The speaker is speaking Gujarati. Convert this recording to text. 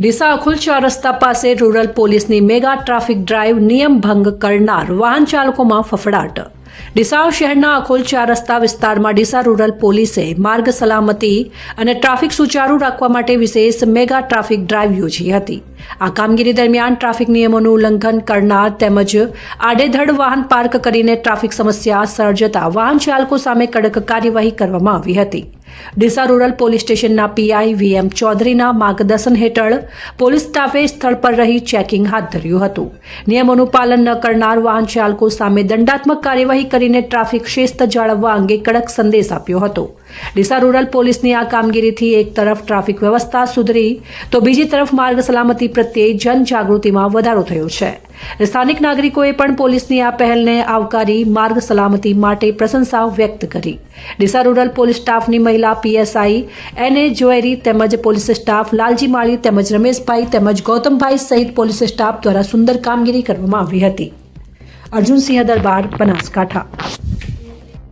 ડીસા અખુલ ચાર રસ્તા પાસે રૂરલ પોલીસની મેગા ટ્રાફિક ડ્રાઈવ નિયમ ભંગ કરનાર વાહન ચાલકોમાં ફફડાટ. ડીસા શહેરના અખોલચા રસ્તા વિસ્તારમાં ડીસા રૂરલ પોલીસે માર્ગ સલામતી અને ટ્રાફિક સુચારુ રાખવા માટે વિશેષ મેગા ટ્રાફિક ડ્રાઈવ યોજી હતી. આ કામગીરી દરમિયાન ટ્રાફિક નિયમોનું ઉલ્લંઘન કરનાર તેમજ આડેધડ વાહન પાર્ક કરીને ટ્રાફિક સમસ્યા સર્જતા વાહન ચાલકો સામે કડક કાર્યવાહી કરવામાં આવી હતી. ડીસા રૂરલ પોલીસ સ્ટેશનના પીઆઈ વીએમ ચૌધરીના માર્ગદર્શન હેઠળ પોલીસ સ્ટાફે સ્થળ પર રહી ચેકિંગ હાથ ધર્યું હતું. નિયમોનું પાલન ન કરનાર વાહન ચાલકો સામે દંડાત્મક કાર્યવાહી કરીને ટ્રાફિક શિસ્ત જાળવવા અંગે કડક સંદેશ આપ્યો હતો. ડીસા રૂરલ પોલીસની આ કામગીરીથી એક તરફ ટ્રાફિક વ્યવસ્થા સુધરી, તો બીજી તરફ માર્ગ સલામતી પ્રત્યે જનજાગૃતિમાં વધારો થયો છે. સ્થાનિક નાગરિકોએ પણ પોલીસની આ પહેલને આવકારી માર્ગ સલામતી માટે પ્રશંસા વ્યક્ત કરી. ડીસા રૂરલ પોલીસ સ્ટાફની મહિલા પીએસઆઈ એન જોએરી તેમજ પોલીસ સ્ટાફ લાલજી માળી તેમજ રમેશભાઈ તેમજ ગૌતમભાઈ સહિત પોલીસ સ્ટાફ દ્વારા સુંદર કામગીરી કરવામાં આવી હતી. અર્જુનસિંહ દરબાર બનાસકાંઠા